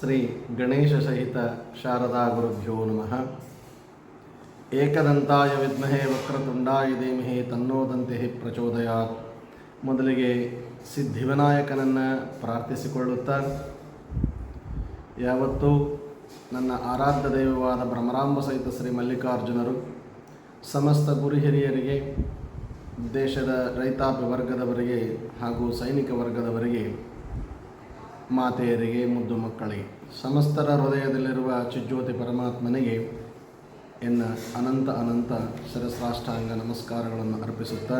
ಶ್ರೀ ಗಣೇಶ ಸಹಿತ ಶಾರದಾ ಗುರುಭ್ಯೋ ನಮಃ. ಏಕದಂತಾಯ ವಿದ್ಮಹೇ ವಕ್ರತುಂಡಾಯ ಧೀಮಹಿ ತನ್ನೋದಂತೆ ಪ್ರಚೋದಯಾತ್. ಮೊದಲಿಗೆ ಸಿದ್ಧಿವಿನಾಯಕನನ್ನು ಪ್ರಾರ್ಥಿಸಿಕೊಳ್ಳುತ್ತಾ, ಯಾವತ್ತೂ ನನ್ನ ಆರಾಧ್ಯ ದೈವವಾದ ಭ್ರಮರಾಂಬ ಸಹಿತ ಶ್ರೀ ಮಲ್ಲಿಕಾರ್ಜುನರು, ಸಮಸ್ತ ಗುರು ಹಿರಿಯರಿಗೆ ದೇಶದ ರೈತಾಪಿ ವರ್ಗದವರಿಗೆ ಹಾಗೂ ಸೈನಿಕ ವರ್ಗದವರಿಗೆ ಮಾತೆಯರಿಗೆ ಮುದ್ದು ಮಕ್ಕಳಿಗೆ. ಸಮಸ್ತರ ಹೃದಯದಲ್ಲಿರುವ ಚಿಜ್ಯೋತಿ ಪರಮಾತ್ಮನಿಗೆ ಎನ್ನ ಅನಂತ ಅನಂತ ಶಿರಸ್ರಾಷ್ಟಾಂಗ ನಮಸ್ಕಾರಗಳನ್ನು ಅರ್ಪಿಸುತ್ತಾ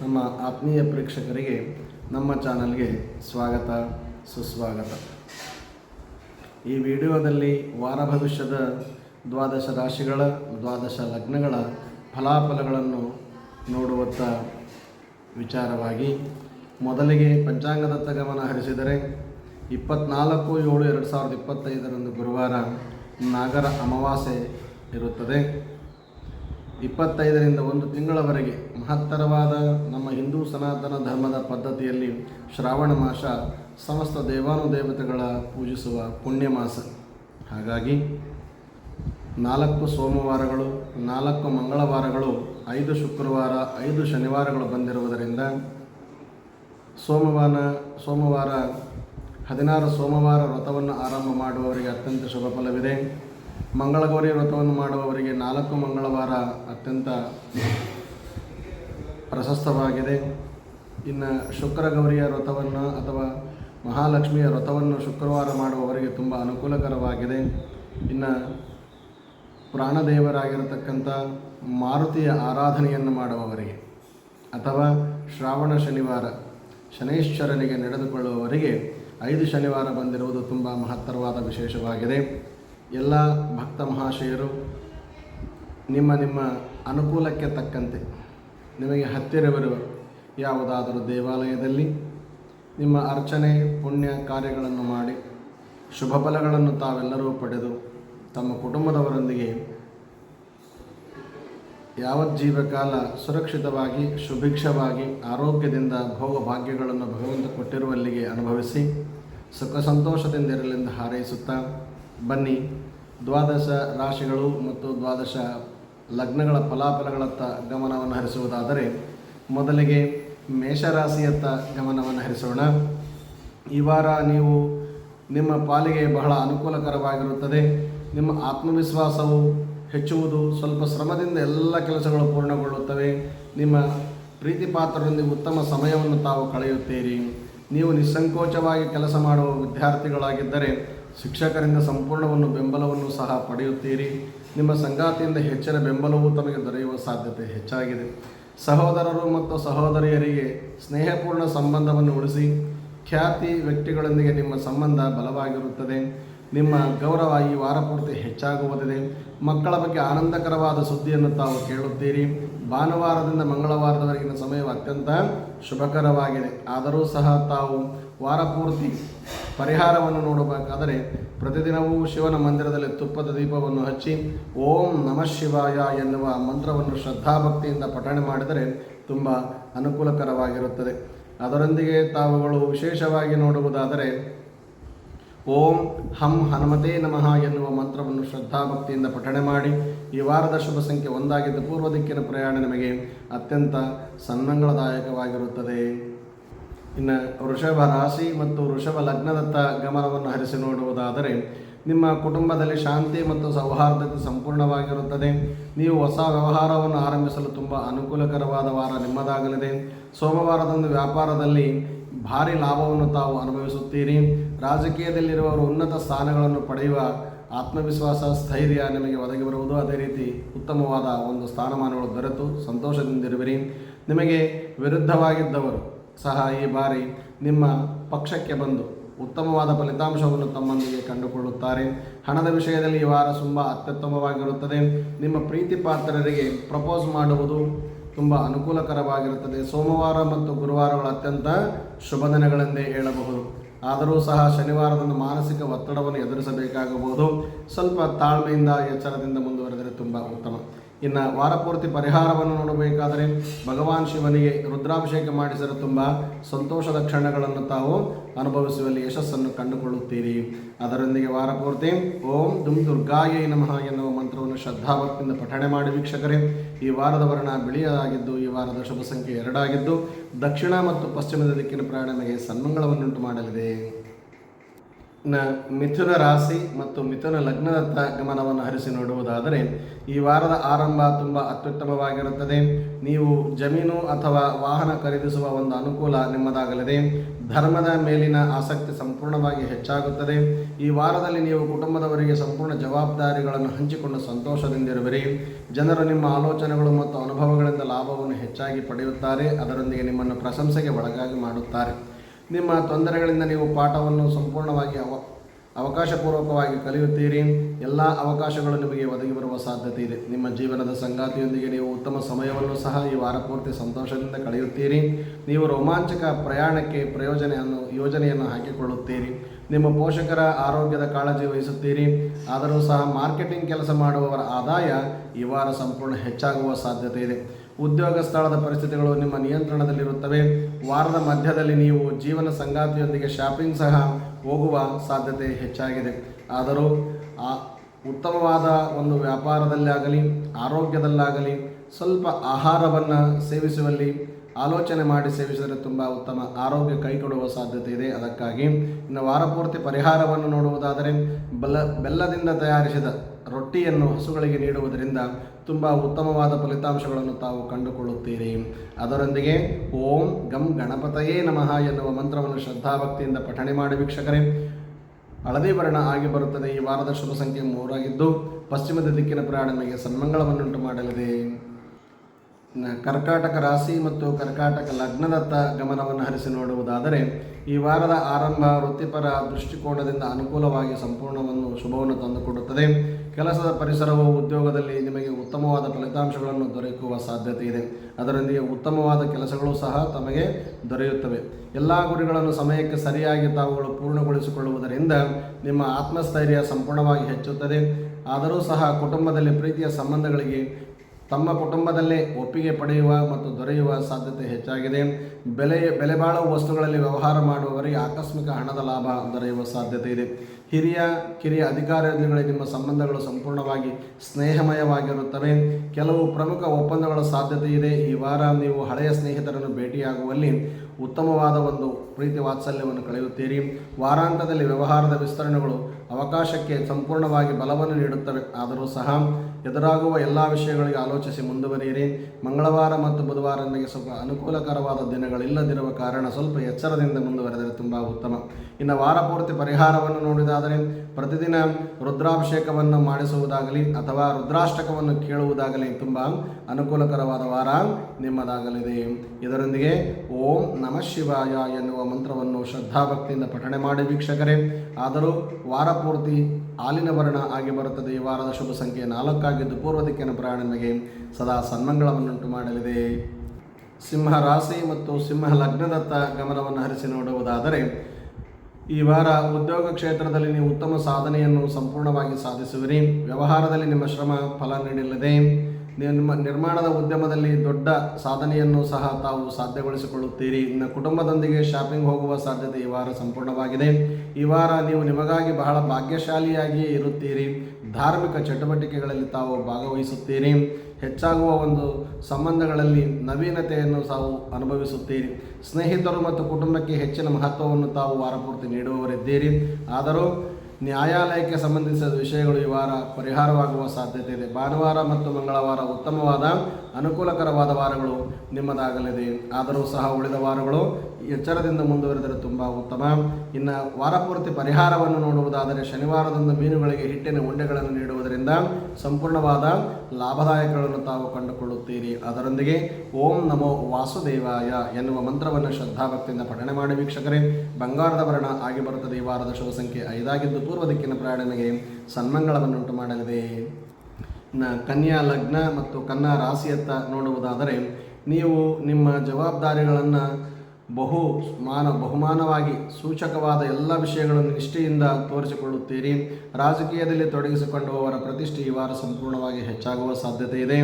ನಮ್ಮ ಆತ್ಮೀಯ ಪ್ರೇಕ್ಷಕರಿಗೆ ನಮ್ಮ ಚಾನಲ್ಗೆ ಸ್ವಾಗತ, ಸುಸ್ವಾಗತ. ಈ ವಿಡಿಯೋದಲ್ಲಿ ವಾರ ಭವಿಷ್ಯದ ದ್ವಾದಶ ರಾಶಿಗಳ, ದ್ವಾದಶ ಲಗ್ನಗಳ ಫಲಾಫಲಗಳನ್ನು ನೋಡುವತ್ತ ವಿಚಾರವಾಗಿ ಮೊದಲಿಗೆ ಪಂಚಾಂಗದತ್ತ ಗಮನ ಹರಿಸಿದರೆ ಇಪ್ಪತ್ನಾಲ್ಕು ಏಳು ಎರಡು ಸಾವಿರದ ಇಪ್ಪತ್ತೈದರಂದು ಗುರುವಾರ ನಾಗರ ಅಮಾವಾಸ್ಯೆ ಇರುತ್ತದೆ. ಇಪ್ಪತ್ತೈದರಿಂದ ಒಂದು ತಿಂಗಳವರೆಗೆ ಮಹತ್ತರವಾದ ನಮ್ಮ ಹಿಂದೂ ಸನಾತನ ಧರ್ಮದ ಪದ್ಧತಿಯಲ್ಲಿ ಶ್ರಾವಣ ಮಾಸ ಸಮಸ್ತ ದೇವಾನುದೇವತೆಗಳ ಪೂಜಿಸುವ ಪುಣ್ಯ ಮಾಸ ಹಾಗಾಗಿ ನಾಲ್ಕು ಸೋಮವಾರಗಳು, ನಾಲ್ಕು ಮಂಗಳವಾರಗಳು, ಐದು ಶುಕ್ರವಾರ, ಐದು ಶನಿವಾರಗಳು ಬಂದಿರುವುದರಿಂದ ಸೋಮವಾರ ಸೋಮವಾರ ಹದಿನಾರು ಸೋಮವಾರ ವ್ರತವನ್ನು ಆರಂಭ ಮಾಡುವವರಿಗೆ ಅತ್ಯಂತ ಶುಭ ಫಲವಿದೆ. ಮಂಗಳಗೌರಿ ವ್ರತವನ್ನು ಮಾಡುವವರಿಗೆ ನಾಲ್ಕು ಮಂಗಳವಾರ ಅತ್ಯಂತ ಪ್ರಶಸ್ತವಾಗಿದೆ. ಇನ್ನು ಶುಕ್ರಗೌರಿಯ ವ್ರತವನ್ನು ಅಥವಾ ಮಹಾಲಕ್ಷ್ಮಿಯ ವ್ರತವನ್ನು ಶುಕ್ರವಾರ ಮಾಡುವವರಿಗೆ ತುಂಬ ಅನುಕೂಲಕರವಾಗಿದೆ. ಇನ್ನು ಪ್ರಾಣದೇವರಾಗಿರತಕ್ಕಂಥ ಮಾರುತಿಯ ಆರಾಧನೆಯನ್ನು ಮಾಡುವವರಿಗೆ ಅಥವಾ ಶ್ರಾವಣ ಶನಿವಾರ ಶನೈಶ್ವರನಿಗೆ ನಡೆದುಕೊಳ್ಳುವವರಿಗೆ ಐದು ಶನಿವಾರ ಬಂದಿರುವುದು ತುಂಬ ಮಹತ್ತರವಾದ ವಿಶೇಷವಾಗಿದೆ. ಎಲ್ಲ ಭಕ್ತ ಮಹಾಶಯರು, ನಿಮ್ಮ ನಿಮ್ಮ ಅನುಕೂಲಕ್ಕೆ ತಕ್ಕಂತೆ ನಿಮಗೆ ಹತ್ತಿರವಿರುವ ಯಾವುದಾದರೂ ದೇವಾಲಯದಲ್ಲಿ ನಿಮ್ಮ ಅರ್ಚನೆ, ಪುಣ್ಯ ಕಾರ್ಯಗಳನ್ನು ಮಾಡಿ, ಶುಭ ಫಲಗಳನ್ನು ತಾವೆಲ್ಲರೂ ಪಡೆದು ತಮ್ಮ ಕುಟುಂಬದವರೊಂದಿಗೆ ಯಾವತ್ ಜೀವಕಾಲ ಸುರಕ್ಷಿತವಾಗಿ ಶುಭಿಕ್ಷವಾಗಿ ಆರೋಗ್ಯದಿಂದ ಭೋಗ ಭಾಗ್ಯಗಳನ್ನು ಭಗವಂತ ಕೊಟ್ಟಿರುವಲ್ಲಿಗೆ ಅನುಭವಿಸಿ, ಸುಖ ಸಂತೋಷದಿಂದಿರಲೆಂದು ಹಾರೈಸುತ್ತಾ ಬನ್ನಿ. ದ್ವಾದಶ ರಾಶಿಗಳು ಮತ್ತು ದ್ವಾದಶ ಲಗ್ನಗಳ ಫಲಾಫಲಗಳತ್ತ ಗಮನವನ್ನು ಹರಿಸುವುದಾದರೆ, ಮೊದಲಿಗೆ ಮೇಷರಾಶಿಯತ್ತ ಗಮನವನ್ನು ಹರಿಸೋಣ. ಈ ವಾರ ನೀವು ನಿಮ್ಮ ಪಾಲಿಗೆ ಬಹಳ ಅನುಕೂಲಕರವಾಗಿರುತ್ತದೆ. ನಿಮ್ಮ ಆತ್ಮವಿಶ್ವಾಸವು ಹೆಚ್ಚುವುದು, ಸ್ವಲ್ಪ ಶ್ರಮದಿಂದ ಎಲ್ಲ ಕೆಲಸಗಳು ಪೂರ್ಣಗೊಳ್ಳುತ್ತವೆ. ನಿಮ್ಮ ಪ್ರೀತಿ ಪಾತ್ರರೊಂದಿಗೆ ಉತ್ತಮ ಸಮಯವನ್ನು ತಾವು ಕಳೆಯುತ್ತೀರಿ. ನೀವು ನಿಸ್ಸಂಕೋಚವಾಗಿ ಕೆಲಸ ಮಾಡುವ ವಿದ್ಯಾರ್ಥಿಗಳಾಗಿದ್ದರೆ ಶಿಕ್ಷಕರಿಂದ ಸಂಪೂರ್ಣವನ್ನು ಬೆಂಬಲವನ್ನು ಸಹ ಪಡೆಯುತ್ತೀರಿ. ನಿಮ್ಮ ಸಂಗಾತಿಯಿಂದ ಹೆಚ್ಚಿನ ಬೆಂಬಲವು ತಮಗೆ ದೊರೆಯುವ ಸಾಧ್ಯತೆ ಹೆಚ್ಚಾಗಿದೆ. ಸಹೋದರರು ಮತ್ತು ಸಹೋದರಿಯರಿಗೆ ಸ್ನೇಹಪೂರ್ಣ ಸಂಬಂಧವನ್ನು ಉಳಿಸಿ, ಖ್ಯಾತಿ ವ್ಯಕ್ತಿಗಳೊಂದಿಗೆ ನಿಮ್ಮ ಸಂಬಂಧ ಬಲವಾಗಿರುತ್ತದೆ. ನಿಮ್ಮ ಗೌರವ ಈ ವಾರ ಪೂರ್ತಿ ಹೆಚ್ಚಾಗುವುದಿದೆ. ಮಕ್ಕಳ ಬಗ್ಗೆ ಆನಂದಕರವಾದ ಸುದ್ದಿಯನ್ನು ತಾವು ಕೇಳುತ್ತೀರಿ. ಭಾನುವಾರದಿಂದ ಮಂಗಳವಾರದವರೆಗಿನ ಸಮಯವು ಅತ್ಯಂತ ಶುಭಕರವಾಗಿದೆ. ಆದರೂ ಸಹ ತಾವು ವಾರಪೂರ್ತಿ ಪರಿಹಾರವನ್ನು ನೋಡಬೇಕಾದರೆ ಪ್ರತಿದಿನವೂ ಶಿವನ ಮಂದಿರದಲ್ಲಿ ತುಪ್ಪದ ದೀಪವನ್ನು ಹಚ್ಚಿ ಓಂ ನಮಃ ಶಿವಾಯ ಎನ್ನುವ ಮಂತ್ರವನ್ನು ಶ್ರದ್ಧಾಭಕ್ತಿಯಿಂದ ಪಠಣೆ ಮಾಡಿದರೆ ತುಂಬ ಅನುಕೂಲಕರವಾಗಿರುತ್ತದೆ. ಅದರೊಂದಿಗೆ ತಾವುಗಳು ವಿಶೇಷವಾಗಿ ನೋಡುವುದಾದರೆ ಓಂ ಹಂ ಹನುಮತೇ ನಮಃ ಎನ್ನುವ ಮಂತ್ರವನ್ನು ಶ್ರದ್ಧಾಭಕ್ತಿಯಿಂದ ಪಠಣೆ ಮಾಡಿ ಈ ವಾರದ ಶುಭ ಸಂಖ್ಯೆ ಒಂದಾಗಿದ್ದು ಪೂರ್ವ ದಿಕ್ಕಿನ ಪ್ರಯಾಣ ನಿಮಗೆ ಅತ್ಯಂತ ಸನ್ಮಂಗಳದಾಯಕವಾಗಿರುತ್ತದೆ ಇನ್ನು ವೃಷಭ ರಾಶಿ ಮತ್ತು ವೃಷಭ ಲಗ್ನದತ್ತ ಗಮನವನ್ನು ಹರಿಸಿ ನೋಡುವುದಾದರೆ, ನಿಮ್ಮ ಕುಟುಂಬದಲ್ಲಿ ಶಾಂತಿ ಮತ್ತು ಸೌಹಾರ್ದತೆ ಸಂಪೂರ್ಣವಾಗಿರುತ್ತದೆ. ನೀವು ಹೊಸ ವ್ಯವಹಾರವನ್ನು ಆರಂಭಿಸಲು ತುಂಬ ಅನುಕೂಲಕರವಾದ ವಾರ ನಿಮ್ಮದಾಗಲಿದೆ. ಸೋಮವಾರದಂದು ವ್ಯಾಪಾರದಲ್ಲಿ ಭಾರಿ ಲಾಭವನ್ನು ತಾವು ಅನುಭವಿಸುತ್ತೀರಿ. ರಾಜಕೀಯದಲ್ಲಿರುವವರು ಉನ್ನತ ಸ್ಥಾನಗಳನ್ನು ಪಡೆಯುವ ಆತ್ಮವಿಶ್ವಾಸ, ಸ್ಥೈರ್ಯ ನಿಮಗೆ ಒದಗಿ ಬರುವುದು ಅದೇ ರೀತಿ ಉತ್ತಮವಾದ ಒಂದು ಸ್ಥಾನಮಾನಗಳು ದೊರೆತು ಸಂತೋಷದಿಂದಿರುವಿರಿ ನಿಮಗೆ ವಿರುದ್ಧವಾಗಿದ್ದವರು ಸಹ ಈ ಬಾರಿ ನಿಮ್ಮ ಪಕ್ಷಕ್ಕೆ ಬಂದು ಉತ್ತಮವಾದ ಫಲಿತಾಂಶವನ್ನು ತಮ್ಮೊಂದಿಗೆ ಕಂಡುಕೊಳ್ಳುತ್ತಾರೆ. ಹಣದ ವಿಷಯದಲ್ಲಿ ಈ ವಾರ ತುಂಬ ಅತ್ಯುತ್ತಮವಾಗಿರುತ್ತದೆ. ನಿಮ್ಮ ಪ್ರೀತಿ ಪಾತ್ರರಿಗೆ ಪ್ರಪೋಸ್ ಮಾಡುವುದು ತುಂಬ ಅನುಕೂಲಕರವಾಗಿರುತ್ತದೆ. ಸೋಮವಾರ ಮತ್ತು ಗುರುವಾರಗಳು ಅತ್ಯಂತ ಶುಭ ದಿನಗಳೆಂದೇ ಹೇಳಬಹುದು. ಆದರೂ ಸಹ ಶನಿವಾರದಂದು ಮಾನಸಿಕ ಒತ್ತಡವನ್ನು ಎದುರಿಸಬೇಕಾಗಬಹುದು. ಸ್ವಲ್ಪ ತಾಳ್ಮೆಯಿಂದ ಎಚ್ಚರದಿಂದ ಮುಂದುವರೆದರೆ ತುಂಬ ಉತ್ತಮ. ಇನ್ನು ವಾರಪೂರ್ತಿ ಪರಿಹಾರವನ್ನು ನೋಡಬೇಕಾದರೆ ಭಗವಾನ್ ಶಿವನಿಗೆ ರುದ್ರಾಭಿಷೇಕ ಮಾಡಿದರೆ ತುಂಬ ಸಂತೋಷದ ಕ್ಷಣಗಳನ್ನು ತಾವು ಅನುಭವಿಸುವಲ್ಲಿ ಯಶಸ್ಸನ್ನು ಕಂಡುಕೊಳ್ಳುತ್ತೀರಿ. ಅದರೊಂದಿಗೆ ವಾರಪೂರ್ತಿ ಓಂ ದುಮ್ ದುರ್ಗಾಯೈ ನಮಃ ಎನ್ನುವ ಮಂತ್ರವನ್ನು ಶ್ರದ್ಧಾಭಕ್ತಿಯಿಂದ ಪಠಣೆ ಮಾಡಿ ವೀಕ್ಷಕರೇ, ಈ ವಾರದ ವರ್ಣ ಬಿಳಿಯದಾಗಿದ್ದು ಈ ವಾರದ ಶುಭ ಸಂಖ್ಯೆ ಎರಡಾಗಿದ್ದು, ದಕ್ಷಿಣ ಮತ್ತು ಪಶ್ಚಿಮದ ದಿಕ್ಕಿನ ಪ್ರಯಾಣ ನಮಗೆ ಸನ್ಮಂಗಳವನ್ನುಂಟು ಮಾಡಲಿದೆ. ನ ಮಿಥುನ ರಾಶಿ ಮತ್ತು ಮಿಥುನ ಲಗ್ನದತ್ತ ಗಮನವನ್ನು ಹರಿಸಿ ನೋಡುವುದಾದರೆ, ಈ ವಾರದ ಆರಂಭ ತುಂಬ ಅತ್ಯುತ್ತಮವಾಗಿರುತ್ತದೆ. ನೀವು ಜಮೀನು ಅಥವಾ ವಾಹನ ಖರೀದಿಸುವ ಒಂದು ಅನುಕೂಲ ನಿಮ್ಮದಾಗಲಿದೆ. ಧರ್ಮದ ಮೇಲಿನ ಆಸಕ್ತಿ ಸಂಪೂರ್ಣವಾಗಿ ಹೆಚ್ಚಾಗುತ್ತದೆ. ಈ ವಾರದಲ್ಲಿ ನೀವು ಕುಟುಂಬದವರಿಗೆ ಸಂಪೂರ್ಣ ಜವಾಬ್ದಾರಿಗಳನ್ನು ಹಂಚಿಕೊಂಡು ಸಂತೋಷದಿಂದಿರುವಿರಿ ಜನರು ನಿಮ್ಮ ಆಲೋಚನೆಗಳು ಮತ್ತು ಅನುಭವಗಳಿಂದ ಲಾಭವನ್ನು ಹೆಚ್ಚಾಗಿ ಪಡೆಯುತ್ತಾರೆ. ಅದರೊಂದಿಗೆ ನಿಮ್ಮನ್ನು ಪ್ರಶಂಸೆಗೆ ಒಳಗಾಗಿ ಮಾಡುತ್ತಾರೆ. ನಿಮ್ಮ ತೊಂದರೆಗಳಿಂದ ನೀವು ಪಾಠವನ್ನು ಸಂಪೂರ್ಣವಾಗಿ ಅವ, ಅವಕಾಶಪೂರ್ವಕವಾಗಿ ಕಲಿಯುತ್ತೀರಿ. ಎಲ್ಲ ಅವಕಾಶಗಳು ನಿಮಗೆ ಒದಗಿ ಬರುವ ಸಾಧ್ಯತೆ ಇದೆ. ನಿಮ್ಮ ಜೀವನದ ಸಂಗಾತಿಯೊಂದಿಗೆ ನೀವು ಉತ್ತಮ ಸಮಯವನ್ನು ಸಹ ಈ ವಾರ ಪೂರ್ತಿ ಸಂತೋಷದಿಂದ ಕಳೆಯುತ್ತೀರಿ. ನೀವು ರೋಮಾಂಚಕ ಪ್ರಯಾಣಕ್ಕೆ ಪ್ರಯೋಜನೆಯನ್ನು, ಯೋಜನೆಯನ್ನು ಹಾಕಿಕೊಳ್ಳುತ್ತೀರಿ. ನಿಮ್ಮ ಪೋಷಕರ ಆರೋಗ್ಯದ ಕಾಳಜಿ ವಹಿಸುತ್ತೀರಿ. ಆದರೂ ಸಹ ಮಾರ್ಕೆಟಿಂಗ್ ಕೆಲಸ ಮಾಡುವವರ ಆದಾಯ ಈ ವಾರ ಸಂಪೂರ್ಣ ಹೆಚ್ಚಾಗುವ ಸಾಧ್ಯತೆ ಇದೆ. ಉದ್ಯೋಗ ಸ್ಥಳದ ಪರಿಸ್ಥಿತಿಗಳು ನಿಮ್ಮ ನಿಯಂತ್ರಣದಲ್ಲಿರುತ್ತವೆ. ವಾರದ ಮಧ್ಯದಲ್ಲಿ ನೀವು ಜೀವನ ಸಂಗಾತಿಯೊಂದಿಗೆ ಶಾಪಿಂಗ್ ಸಹ ಹೋಗುವ ಸಾಧ್ಯತೆ ಹೆಚ್ಚಾಗಿದೆ. ಆದರೂ ಆ ಉತ್ತಮವಾದ ಒಂದು ವ್ಯಾಪಾರದಲ್ಲಾಗಲಿ, ಆರೋಗ್ಯದಲ್ಲಾಗಲಿ, ಸ್ವಲ್ಪ ಆಹಾರವನ್ನು ಸೇವಿಸುವಲ್ಲಿ ಆಲೋಚನೆ ಮಾಡಿ ಸೇವಿಸಿದರೆ ತುಂಬ ಉತ್ತಮ. ಆರೋಗ್ಯ ಕೈಕೊಡುವ ಸಾಧ್ಯತೆ ಇದೆ. ಅದಕ್ಕಾಗಿ ಇನ್ನು ವಾರಪೂರ್ತಿ ಪರಿಹಾರವನ್ನು ನೋಡುವುದಾದರೆ ಬೆಲ್ಲ ಬೆಲ್ಲದಿಂದ ತಯಾರಿಸಿದ ರೊಟ್ಟಿಯನ್ನು ಹಸುಗಳಿಗೆ ನೀಡುವುದರಿಂದ ತುಂಬ ಉತ್ತಮವಾದ ಫಲಿತಾಂಶಗಳನ್ನು ತಾವು ಕಂಡುಕೊಳ್ಳುತ್ತೀರಿ. ಅದರೊಂದಿಗೆ, ಓಂ ಗಂ ಗಣಪತಯೇ ನಮಃ ಎನ್ನುವ ಮಂತ್ರವನ್ನು ಶ್ರದ್ಧಾಭಕ್ತಿಯಿಂದ ಪಠಣೆ ಮಾಡಿ ವೀಕ್ಷಕರೇ. ಹಳದಿ ವರ್ಣ ಆಗಿ ಬರುತ್ತದೆ. ಈ ವಾರದ ಶುಭ ಸಂಖ್ಯೆ ಮೂರಾಗಿದ್ದು, ಪಶ್ಚಿಮದ ದಿಕ್ಕಿನ ಪ್ರಾಣನಿಗೆ ಸನ್ಮಂಗಳವನ್ನುಂಟು ಮಾಡಲಿದೆ. ಕರ್ಕಾಟಕ ರಾಶಿ ಮತ್ತು ಕರ್ಕಾಟಕ ಲಗ್ನದತ್ತ ಗಮನವನ್ನು ಹರಿಸಿ ನೋಡುವುದಾದರೆ, ಈ ವಾರದ ಆರಂಭ ವೃತ್ತಿಪರ ದೃಷ್ಟಿಕೋನದಿಂದ ಅನುಕೂಲವಾಗಿ ಸಂಪೂರ್ಣವನ್ನು ಶುಭವನ್ನು ತಂದುಕೊಡುತ್ತದೆ. ಕೆಲಸದ ಪರಿಸರವು ಉದ್ಯೋಗದಲ್ಲಿ ನಿಮಗೆ ಉತ್ತಮವಾದ ಫಲಿತಾಂಶಗಳನ್ನು ದೊರಕುವ ಸಾಧ್ಯತೆ ಇದೆ ಅದರೊಂದಿಗೆ ಉತ್ತಮವಾದ ಕೆಲಸಗಳು ಸಹ ತಮಗೆ ದೊರೆಯುತ್ತವೆ. ಎಲ್ಲ ಗುರಿಗಳನ್ನು ಸಮಯಕ್ಕೆ ಸರಿಯಾಗಿ ತಾವುಗಳು ಪೂರ್ಣಗೊಳಿಸಿಕೊಳ್ಳುವುದರಿಂದ ನಿಮ್ಮ ಆತ್ಮಸ್ಥೈರ್ಯ ಸಂಪೂರ್ಣವಾಗಿ ಹೆಚ್ಚುತ್ತದೆ. ಆದರೂ ಸಹ ಕುಟುಂಬದಲ್ಲಿ ಪ್ರೀತಿಯ ಸಂಬಂಧಗಳಿಗೆ ತಮ್ಮ ಕುಟುಂಬದಲ್ಲೇ ಒಪ್ಪಿಗೆ ಪಡೆಯುವ ಮತ್ತು ದೊರೆಯುವ ಸಾಧ್ಯತೆ ಹೆಚ್ಚಾಗಿದೆ. ಬೆಲೆ ಬೆಲೆ ಬಾಳುವ ವಸ್ತುಗಳಲ್ಲಿ ವ್ಯವಹಾರ ಮಾಡುವವರಿಗೆ ಆಕಸ್ಮಿಕ ಹಣದ ಲಾಭ ದೊರೆಯುವ ಸಾಧ್ಯತೆ ಇದೆ. ಹಿರಿಯ, ಕಿರಿಯ ಅಧಿಕಾರಿಗಳಿಗೆ ನಿಮ್ಮ ಸಂಬಂಧಗಳು ಸಂಪೂರ್ಣವಾಗಿ ಸ್ನೇಹಮಯವಾಗಿರುತ್ತವೆ. ಕೆಲವು ಪ್ರಮುಖ ಒಪ್ಪಂದಗಳ ಸಾಧ್ಯತೆ ಇದೆ. ಈ ವಾರ ನೀವು ಹಳೆಯ ಸ್ನೇಹಿತರನ್ನು ಭೇಟಿಯಾಗುವಲ್ಲಿ ಉತ್ತಮವಾದ ಒಂದು ಪ್ರೀತಿ ವಾತ್ಸಲ್ಯವನ್ನು ಕಳೆಯುತ್ತೀರಿ. ವಾರಾಂತ್ಯದಲ್ಲಿ ವ್ಯವಹಾರದ ವಿಸ್ತರಣೆಗಳು ಅವಕಾಶಕ್ಕೆ ಸಂಪೂರ್ಣವಾಗಿ ಬಲವನ್ನು ನೀಡುತ್ತವೆ. ಆದರೂ ಸಹ ಎದುರಾಗುವ ಎಲ್ಲ ವಿಷಯಗಳಿಗೆ ಆಲೋಚಿಸಿ ಮುಂದುವರಿಯಿರಿ. ಮಂಗಳವಾರ ಮತ್ತು ಬುಧವಾರ ನಿಮಗೆ ಸ್ವಲ್ಪ ಅನುಕೂಲಕರವಾದ ದಿನಗಳಿಲ್ಲದಿರುವ ಕಾರಣ ಸ್ವಲ್ಪ ಎಚ್ಚರದಿಂದ ಮುಂದುವರೆದರೆ ತುಂಬ ಉತ್ತಮ. ಇನ್ನು ವಾರ ಪೂರ್ತಿ ಪರಿಹಾರವನ್ನು ನೋಡಿದಾದರೆ ಪ್ರತಿದಿನ ರುದ್ರಾಭಿಷೇಕವನ್ನು ಮಾಡಿಸುವುದಾಗಲಿ ಅಥವಾ ರುದ್ರಾಷ್ಟಕವನ್ನು ಕೇಳುವುದಾಗಲಿ ತುಂಬ ಅನುಕೂಲಕರವಾದ ವಾರ ನಿಮ್ಮದಾಗಲಿದೆ. ಇದರೊಂದಿಗೆ ಓಂ ನಮಃ ಶಿವಾಯ ಎನ್ನುವ ಮಂತ್ರವನ್ನು ಶ್ರದ್ಧಾಭಕ್ತಿಯಿಂದ ಪಠಣೆ ಮಾಡಿ ವೀಕ್ಷಕರೇ. ಆದರೂ ವಾರ ಪೂರ್ತಿ ಹಾಲಿನ ವರ್ಣ ಆಗಿ ಬರುತ್ತದೆ. ಈ ವಾರದ ಶುಭ ಸಂಖ್ಯೆ ನಾಲ್ಕಾಗಿದ್ದು ಪೂರ್ವ ದಿಕ್ಕಿನ ಪ್ರಯಾಣ ನಿಮಗೆ ಸದಾ ಸನ್ಮಂಗಳವನ್ನುಂಟು ಮಾಡಲಿದೆ. ಸಿಂಹ ರಾಶಿ ಮತ್ತು ಸಿಂಹ ಲಗ್ನದತ್ತ ಗಮನವನ್ನು ಹರಿಸಿ ನೋಡುವುದಾದರೆ, ಈ ವಾರ ಉದ್ಯೋಗ ಕ್ಷೇತ್ರದಲ್ಲಿ ನೀವು ಉತ್ತಮ ಸಾಧನೆಯನ್ನು ಸಂಪೂರ್ಣವಾಗಿ ಸಾಧಿಸುವಿರಿ. ವ್ಯವಹಾರದಲ್ಲಿ ನಿಮ್ಮ ಶ್ರಮ ಫಲ ನೀಡಲಿದೆ. ನಿಮ್ಮ ನಿರ್ಮಾಣದ ಉದ್ಯಮದಲ್ಲಿ ದೊಡ್ಡ ಸಾಧನೆಯನ್ನು ಸಹ ತಾವು ಸಾಧ್ಯಗೊಳಿಸಿಕೊಳ್ಳುತ್ತೀರಿ. ನಿನ್ನ ಕುಟುಂಬದೊಂದಿಗೆ ಶಾಪಿಂಗ್ ಹೋಗುವ ಸಾಧ್ಯತೆ ಈ ವಾರ ಸಂಪೂರ್ಣವಾಗಿದೆ. ಈ ವಾರ ನೀವು ನಿಮಗಾಗಿ ಬಹಳ ಭಾಗ್ಯಶಾಲಿಯಾಗಿಯೇ ಇರುತ್ತೀರಿ. ಧಾರ್ಮಿಕ ಚಟುವಟಿಕೆಗಳಲ್ಲಿ ತಾವು ಭಾಗವಹಿಸುತ್ತೀರಿ. ಹೆಚ್ಚಾಗುವ ಒಂದು ಸಂಬಂಧಗಳಲ್ಲಿ ನವೀನತೆಯನ್ನು ತಾವು ಅನುಭವಿಸುತ್ತೀರಿ. ಸ್ನೇಹಿತರು ಮತ್ತು ಕುಟುಂಬಕ್ಕೆ ಹೆಚ್ಚಿನ ಮಹತ್ವವನ್ನು ತಾವು ವಾರಪೂರ್ತಿ ನೀಡುವವರಿದ್ದೀರಿ. ಆದರೂ ನ್ಯಾಯಾಲಯಕ್ಕೆ ಸಂಬಂಧಿಸಿದ ವಿಷಯಗಳು ಈ ವಾರ ಪರಿಹಾರವಾಗುವ ಸಾಧ್ಯತೆ ಇದೆ. ಭಾನುವಾರ ಮತ್ತು ಮಂಗಳವಾರ ಉತ್ತಮವಾದ, ಅನುಕೂಲಕರವಾದ ವಾರಗಳು ನಿಮ್ಮದಾಗಲಿದೆ. ಆದರೂ ಸಹ ಉಳಿದ ವಾರಗಳು ಎಚ್ಚರದಿಂದ ಮುಂದುವರೆದರೆ ತುಂಬ ಉತ್ತಮ. ಇನ್ನು ವಾರಪೂರ್ತಿ ಪರಿಹಾರವನ್ನು ನೋಡುವುದಾದರೆ ಶನಿವಾರದಂದು ಮೀನುಗಳಿಗೆ ಹಿಟ್ಟಿನ ಉಂಡೆಗಳನ್ನು ನೀಡುವುದರಿಂದ ಸಂಪೂರ್ಣವಾದ ಲಾಭದಾಯಕಗಳನ್ನು ತಾವು ಕಂಡುಕೊಳ್ಳುತ್ತೀರಿ. ಅದರೊಂದಿಗೆ ಓಂ ನಮೋ ವಾಸುದೇವಾಯ ಎನ್ನುವ ಮಂತ್ರವನ್ನು ಶ್ರದ್ಧಾಭಕ್ತಿಯಿಂದ ಪಠಣೆ ಮಾಡಿ ವೀಕ್ಷಕರೇ. ಬಂಗಾರದ ವರ್ಣ ಆಗಿ ಬರುತ್ತದೆ. ಈ ವಾರದ ಶುಭ ಸಂಖ್ಯೆ ಐದಾಗಿದ್ದು ಪೂರ್ವ ದಿಕ್ಕಿನ ಪ್ರಯಾಣನಿಗೆ ಸನ್ಮಂಗಳವನ್ನುಂಟು ಮಾಡಲಿದೆ. ನ ಕನ್ಯಾ ಲಗ್ನ ಮತ್ತು ಕನ್ನಾ ರಾಶಿಯತ್ತ ನೋಡುವುದಾದರೆ, ನೀವು ನಿಮ್ಮ ಜವಾಬ್ದಾರಿಗಳನ್ನು ಬಹು ಮಾನ, ಬಹುಮಾನವಾಗಿ ಸೂಚಕವಾದ ಎಲ್ಲ ವಿಷಯಗಳನ್ನು ನಿಷ್ಠೆಯಿಂದ ತೋರಿಸಿಕೊಳ್ಳುತ್ತೀರಿ. ರಾಜಕೀಯದಲ್ಲಿ ತೊಡಗಿಸಿಕೊಂಡವರ ಪ್ರತಿಷ್ಠೆ ಈ ವಾರ ಸಂಪೂರ್ಣವಾಗಿ ಹೆಚ್ಚಾಗುವ ಸಾಧ್ಯತೆ ಇದೆ.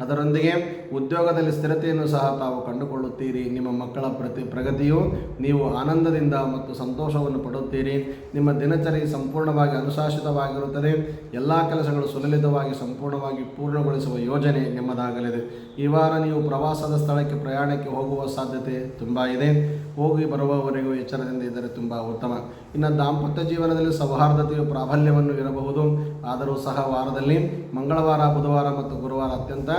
ಅದರೊಂದಿಗೆ ಉದ್ಯೋಗದಲ್ಲಿ ಸ್ಥಿರತೆಯನ್ನು ಸಹ ತಾವು ಕಂಡುಕೊಳ್ಳುತ್ತೀರಿ. ನಿಮ್ಮ ಮಕ್ಕಳ ಪ್ರತಿ ಪ್ರಗತಿಯು ನೀವು ಆನಂದದಿಂದ ಮತ್ತು ಸಂತೋಷವನ್ನು ಪಡುತ್ತೀರಿ. ನಿಮ್ಮ ದಿನಚರಿ ಸಂಪೂರ್ಣವಾಗಿ ಅನುಶಾಸಿತವಾಗಿರುತ್ತದೆ. ಎಲ್ಲ ಕೆಲಸಗಳು ಸುಲಲಿತವಾಗಿ ಸಂಪೂರ್ಣವಾಗಿ ಪೂರ್ಣಗೊಳಿಸುವ ಯೋಜನೆ ನಿಮ್ಮದಾಗಲಿದೆ. ಈ ವಾರ ನೀವು ಪ್ರವಾಸದ ಸ್ಥಳಕ್ಕೆ ಪ್ರಯಾಣಕ್ಕೆ ಹೋಗುವ ಸಾಧ್ಯತೆ ತುಂಬ ಇದೆ. ಹೋಗಿ ಬರುವವರೆಗೂ ಎಚ್ಚರದಿಂದ ಇದ್ದರೆ ತುಂಬ ಉತ್ತಮ. ಇನ್ನು ದಾಂಪತ್ಯ ಜೀವನದಲ್ಲಿ ಸೌಹಾರ್ದತೆಯು ಪ್ರಾಬಲ್ಯವನ್ನು ಇರಬಹುದು. ಆದರೂ ಸಹ ವಾರದಲ್ಲಿ ಮಂಗಳವಾರ, ಬುಧವಾರ ಮತ್ತು ಗುರುವಾರ ಅತ್ಯಂತ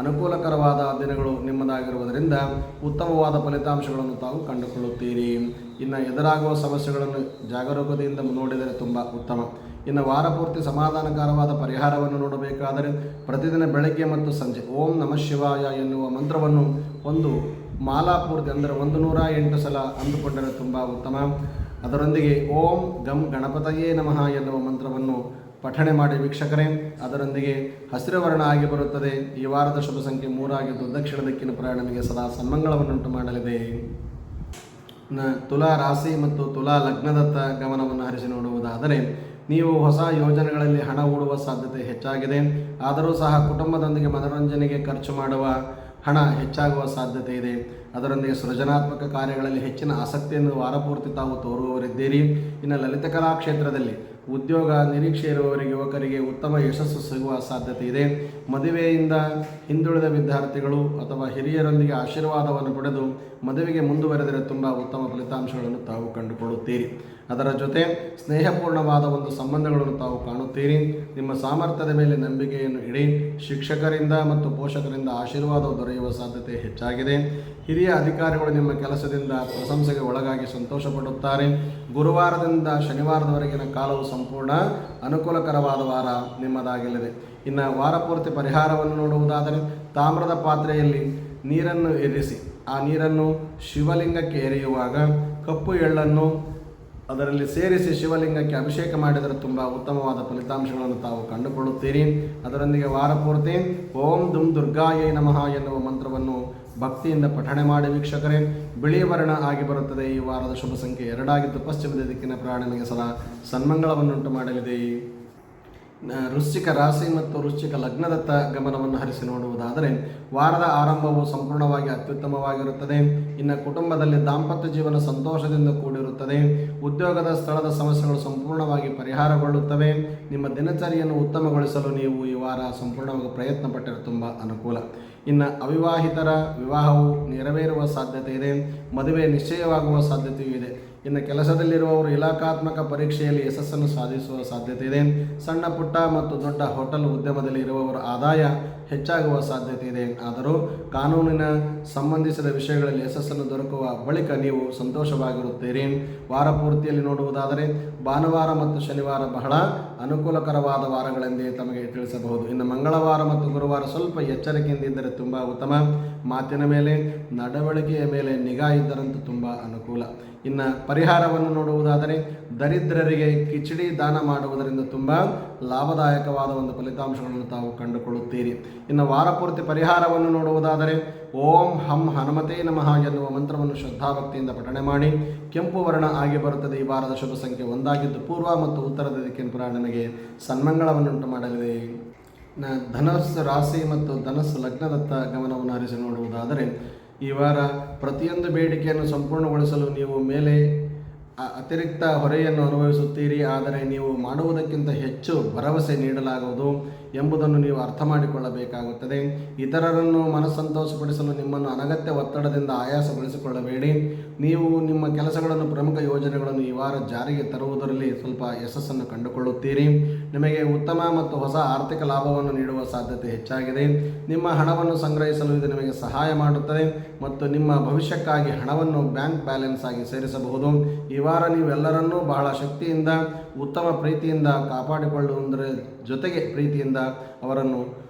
ಅನುಕೂಲಕರವಾದ ದಿನಗಳು ನಿಮ್ಮದಾಗಿರುವುದರಿಂದ ಉತ್ತಮವಾದ ಫಲಿತಾಂಶಗಳನ್ನು ತಾವು ಕಂಡುಕೊಳ್ಳುತ್ತೀರಿ. ಇನ್ನು ಎದುರಾಗುವ ಸಮಸ್ಯೆಗಳನ್ನು ಜಾಗರೂಕತೆಯಿಂದ ನೋಡಿದರೆ ತುಂಬ ಉತ್ತಮ. ಇನ್ನು ವಾರ ಪೂರ್ತಿ ಸಮಾಧಾನಕರವಾದ ಪರಿಹಾರವನ್ನು ನೋಡಬೇಕಾದರೆ ಪ್ರತಿದಿನ ಬೆಳಗ್ಗೆ ಮತ್ತು ಸಂಜೆ ಓಂ ನಮಃ ಶಿವಾಯ ಎನ್ನುವ ಮಂತ್ರವನ್ನು ಒಂದು ಮಾಲಾಪೂರ್ತಿ ಅಂದರೆ ಒಂದು ನೂರ ಎಂಟು ಸಲ ಅಂದುಕೊಂಡರೆ ತುಂಬ ಉತ್ತಮ. ಅದರೊಂದಿಗೆ ಓಂ ಗಂ ಗಣಪತಯೇ ನಮಃ ಎನ್ನುವ ಮಂತ್ರವನ್ನು ಪಠಣೆ ಮಾಡಿ ವೀಕ್ಷಕರೇ, ಅದರೊಂದಿಗೆ ಹಸಿರು ವರ್ಣ ಆಗಿ ಬರುತ್ತದೆ. ಈ ವಾರದ ಶುಭ ಸಂಖ್ಯೆ ಮೂರಾಗಿದ್ದು ದಕ್ಷಿಣ ದಿಕ್ಕಿನ ಪ್ರಯಾಣ ನಿಮಗೆ ಸದಾ ಸನ್ಮಂಗಳವನ್ನುಂಟು ಮಾಡಲಿದೆ. ತುಲಾ ರಾಶಿ ಮತ್ತು ತುಲಾ ಲಗ್ನದತ್ತ ಗಮನವನ್ನು ಹರಿಸಿ ನೋಡುವುದಾದರೆ, ನೀವು ಹೊಸ ಯೋಜನೆಗಳಲ್ಲಿ ಹಣ ಹೂಡುವ ಸಾಧ್ಯತೆ ಹೆಚ್ಚಾಗಿದೆ. ಆದರೂ ಸಹ ಕುಟುಂಬದೊಂದಿಗೆ ಮನೋರಂಜನೆಗೆ ಖರ್ಚು ಮಾಡುವ ಹಣ ಹೆಚ್ಚಾಗುವ ಸಾಧ್ಯತೆ ಇದೆ. ಅದರೊಂದಿಗೆ ಸೃಜನಾತ್ಮಕ ಕಾರ್ಯಗಳಲ್ಲಿ ಹೆಚ್ಚಿನ ಆಸಕ್ತಿಯನ್ನು ವಾರಪೂರ್ತಿ ತಾವು ತೋರುವವರಿದ್ದೀರಿ. ಇನ್ನು ಲಲಿತಕಲಾ ಕ್ಷೇತ್ರದಲ್ಲಿ ಉದ್ಯೋಗ ನಿರೀಕ್ಷೆ ಇರುವವರಿಗೆ, ಯುವಕರಿಗೆ ಉತ್ತಮ ಯಶಸ್ಸು ಸಿಗುವ ಸಾಧ್ಯತೆ ಇದೆ. ಮದುವೆಯಿಂದ ಹಿಂದುಳಿದ ವಿದ್ಯಾರ್ಥಿಗಳು ಅಥವಾ ಹಿರಿಯರೊಂದಿಗೆ ಆಶೀರ್ವಾದವನ್ನು ಪಡೆದು ಮದುವೆಗೆ ಮುಂದುವರೆದರೆ ತುಂಬ ಉತ್ತಮ ಫಲಿತಾಂಶಗಳನ್ನು ತಾವು ಕಂಡುಕೊಳ್ಳುತ್ತೀರಿ. ಅದರ ಜೊತೆ ಸ್ನೇಹಪೂರ್ಣವಾದ ಒಂದು ಸಂಬಂಧಗಳನ್ನು ತಾವು ಕಾಣುತ್ತೀರಿ. ನಿಮ್ಮ ಸಾಮರ್ಥ್ಯದ ಮೇಲೆ ನಂಬಿಕೆಯನ್ನು ಇಡಿ. ಶಿಕ್ಷಕರಿಂದ ಮತ್ತು ಪೋಷಕರಿಂದ ಆಶೀರ್ವಾದ ದೊರೆಯುವ ಸಾಧ್ಯತೆ ಹೆಚ್ಚಾಗಿದೆ. ಹಿರಿಯ ಅಧಿಕಾರಿಗಳು ನಿಮ್ಮ ಕೆಲಸದಿಂದ ಪ್ರಶಂಸೆಗೆ ಒಳಗಾಗಿ ಸಂತೋಷಪಡುತ್ತಾರೆ. ಗುರುವಾರದಿಂದ ಶನಿವಾರದವರೆಗಿನ ಕಾಲವು ಸಂಪೂರ್ಣ ಅನುಕೂಲಕರವಾದ ವಾರ ನಿಮ್ಮದಾಗಲಿದೆ. ಇನ್ನು ವಾರಪೂರ್ತಿ ಪರಿಹಾರವನ್ನು ನೋಡುವುದಾದರೆ ತಾಮ್ರದ ಪಾತ್ರೆಯಲ್ಲಿ ನೀರನ್ನು ಎರಿಸಿ ಆ ನೀರನ್ನು ಶಿವಲಿಂಗಕ್ಕೆ ಎರೆಯುವಾಗ ಕಪ್ಪು ಎಳ್ಳನ್ನು ಅದರಲ್ಲಿ ಸೇರಿಸಿ ಶಿವಲಿಂಗಕ್ಕೆ ಅಭಿಷೇಕ ಮಾಡಿದರೆ ತುಂಬ ಉತ್ತಮವಾದ ಫಲಿತಾಂಶಗಳನ್ನು ತಾವು ಕಂಡುಕೊಳ್ಳುತ್ತೀರಿ. ಅದರೊಂದಿಗೆ ವಾರಪೂರ್ತಿ ಓಂ ದುಂ ದುರ್ಗಾಯೇ ನಮಃ ಎನ್ನುವ ಮಂತ್ರವನ್ನು ಭಕ್ತಿಯಿಂದ ಪಠಣೆ ಮಾಡಿ ವೀಕ್ಷಕರೇ, ಬಿಳಿ ವರ್ಣ ಆಗಿ ಬರುತ್ತದೆ. ಈ ವಾರದ ಶುಭ ಸಂಖ್ಯೆ ಎರಡಾಗಿದ್ದು ಪಶ್ಚಿಮದ ದಿಕ್ಕಿನ ಪ್ರಾಣನಿಗೆ ಸದಾ ಸನ್ಮಂಗಳವನ್ನುಂಟು ಮಾಡಲಿದೆ ವೃಶ್ಚಿಕ ರಾಶಿ ಮತ್ತು ವೃಶ್ಚಿಕ ಲಗ್ನದತ್ತ ಗಮನವನ್ನು ಹರಿಸಿ ನೋಡುವುದಾದರೆ, ವಾರದ ಆರಂಭವು ಸಂಪೂರ್ಣವಾಗಿ ಅತ್ಯುತ್ತಮವಾಗಿರುತ್ತದೆ. ಇನ್ನು ಕುಟುಂಬದಲ್ಲಿ ದಾಂಪತ್ಯ ಜೀವನ ಸಂತೋಷದಿಂದ ಕೂಡಿರುತ್ತದೆ. ಉದ್ಯೋಗದ ಸ್ಥಳದ ಸಮಸ್ಯೆಗಳು ಸಂಪೂರ್ಣವಾಗಿ ಪರಿಹಾರಗೊಳ್ಳುತ್ತವೆ. ನಿಮ್ಮ ದಿನಚರಿಯನ್ನು ಉತ್ತಮಗೊಳಿಸಲು ನೀವು ಈ ವಾರ ಸಂಪೂರ್ಣವಾಗಿ ಪ್ರಯತ್ನ ಪಟ್ಟರೆ ತುಂಬ ಅನುಕೂಲ. ಇನ್ನು ಅವಿವಾಹಿತರ ವಿವಾಹವು ನೆರವೇರುವ ಸಾಧ್ಯತೆ ಇದೆ. ಮದುವೆ ನಿಶ್ಚಯವಾಗುವ ಸಾಧ್ಯತೆಯೂ ಇದೆ. ಇನ್ನು ಕೆಲಸದಲ್ಲಿರುವವರು ಇಲಾಖಾತ್ಮಕ ಪರೀಕ್ಷೆಯಲ್ಲಿ ಯಶಸ್ಸನ್ನು ಸಾಧಿಸುವ ಸಾಧ್ಯತೆ ಇದೆ. ಸಣ್ಣ ಪುಟ್ಟ ಮತ್ತು ದೊಡ್ಡ ಹೋಟೆಲ್ ಉದ್ಯಮದಲ್ಲಿ ಇರುವವರ ಆದಾಯ ಹೆಚ್ಚಾಗುವ ಸಾಧ್ಯತೆ ಇದೆ. ಆದರೂ ಕಾನೂನಿನ ಸಂಬಂಧಿಸಿದ ವಿಷಯಗಳಲ್ಲಿ ಯಶಸ್ಸನ್ನು ದೊರಕುವ ಬಳಿಕ ನೀವು ಸಂತೋಷವಾಗಿರುತ್ತೀರಿ. ವಾರ ಪೂರ್ತಿಯಲ್ಲಿ ನೋಡುವುದಾದರೆ, ಭಾನುವಾರ ಮತ್ತು ಶನಿವಾರ ಬಹಳ ಅನುಕೂಲಕರವಾದ ವಾರಗಳೆಂದೇ ತಮಗೆ ತಿಳಿಸಬಹುದು. ಇನ್ನು ಮಂಗಳವಾರ ಮತ್ತು ಗುರುವಾರ ಸ್ವಲ್ಪ ಎಚ್ಚರಿಕೆಯಿಂದ ಇದ್ದರೆ ತುಂಬ ಉತ್ತಮ. ಮಾತಿನ ಮೇಲೆ, ನಡವಳಿಕೆಯ ಮೇಲೆ ನಿಗಾ ಇದ್ದರಂತೂ ತುಂಬ ಅನುಕೂಲ. ಇನ್ನು ಪರಿಹಾರವನ್ನು ನೋಡುವುದಾದರೆ, ದರಿದ್ರರಿಗೆ ಕಿಚಡಿ ದಾನ ಮಾಡುವುದರಿಂದ ತುಂಬ ಲಾಭದಾಯಕವಾದ ಒಂದು ಫಲಿತಾಂಶಗಳನ್ನು ತಾವು ಕಂಡುಕೊಳ್ಳುತ್ತೀರಿ. ಇನ್ನು ವಾರಪೂರ್ತಿ ಪರಿಹಾರವನ್ನು ನೋಡುವುದಾದರೆ, ಓಂ ಹಂ ಹನುಮತೇ ನಮಃ ಎನ್ನುವ ಮಂತ್ರವನ್ನು ಶ್ರದ್ಧಾಭಕ್ತಿಯಿಂದ ಪಠಣೆ ಮಾಡಿ, ಕೆಂಪು ವರ್ಣ ಆಗಿ ಬರುತ್ತದೆ ಈ ವಾರದ ಶುಭ ಸಂಖ್ಯೆ ಒಂದಾಗಿದ್ದು ಪೂರ್ವ ಮತ್ತು ಉತ್ತರದ ದಿಕ್ಕಿನ ಪುರಾಣನಿಗೆ ಸನ್ಮಂಗಳವನ್ನುಂಟು ಮಾಡಲಿದೆ. ಧನಸ್ಸು ರಾಶಿ ಮತ್ತು ಧನಸ್ಸು ಲಗ್ನದತ್ತ ಗಮನವನ್ನು ಹರಿಸಿ ನೋಡುವುದಾದರೆ, ಈ ವಾರ ಪ್ರತಿಯೊಂದು ಬೇಡಿಕೆಯನ್ನು ಸಂಪೂರ್ಣಗೊಳಿಸಲು ನೀವು ಮೇಲೆ ಅತಿರಿಕ್ತ ಹೊರೆಯನ್ನು ಅನುಭವಿಸುತ್ತೀರಿ. ಆದರೆ ನೀವು ಮಾಡುವುದಕ್ಕಿಂತ ಹೆಚ್ಚು ಭರವಸೆ ನೀಡಲಾಗುವುದು. ಎಂಬುದನ್ನು ನೀವು ಅರ್ಥ ಮಾಡಿಕೊಳ್ಳಬೇಕಾಗುತ್ತದೆ. ಇತರರನ್ನು ಮನಸ್ಸಂತೋಷಪಡಿಸಲು ನಿಮ್ಮನ್ನು ಅನಗತ್ಯ ಒತ್ತಡದಿಂದ ಆಯಾಸಗೊಳಿಸಿಕೊಳ್ಳಬೇಡಿ. ನೀವು ನಿಮ್ಮ ಕೆಲಸಗಳನ್ನು ಪ್ರಮುಖ ಯೋಜನೆಗಳನ್ನು ಈ ವಾರ ಜಾರಿಗೆ ತರುವುದರಲ್ಲಿ ಸ್ವಲ್ಪ ಯಶಸ್ಸನ್ನು ಕಂಡುಕೊಳ್ಳುತ್ತೀರಿ. ನಿಮಗೆ ಉತ್ತಮ ಮತ್ತು ಹೊಸ ಆರ್ಥಿಕ ಲಾಭವನ್ನು ನೀಡುವ ಸಾಧ್ಯತೆ ಹೆಚ್ಚಾಗಿದೆ. ನಿಮ್ಮ ಹಣವನ್ನು ಸಂಗ್ರಹಿಸಲು ಇದು ನಿಮಗೆ ಸಹಾಯ ಮಾಡುತ್ತದೆ ಮತ್ತು ನಿಮ್ಮ ಭವಿಷ್ಯಕ್ಕಾಗಿ ಹಣವನ್ನು ಬ್ಯಾಂಕ್ ಬ್ಯಾಲೆನ್ಸ್ ಆಗಿ ಸೇರಿಸಬಹುದು. ಈ ವಾರ ನೀವೆಲ್ಲರನ್ನೂ ಬಹಳ ಶಕ್ತಿಯಿಂದ, ಉತ್ತಮ ಪ್ರೀತಿಯಿಂದ ಕಾಪಾಡಿಕೊಳ್ಳುವುದರ ಜೊತೆಗೆ ಪ್ರೀತಿಯಿಂದ ಅವರನ್ನು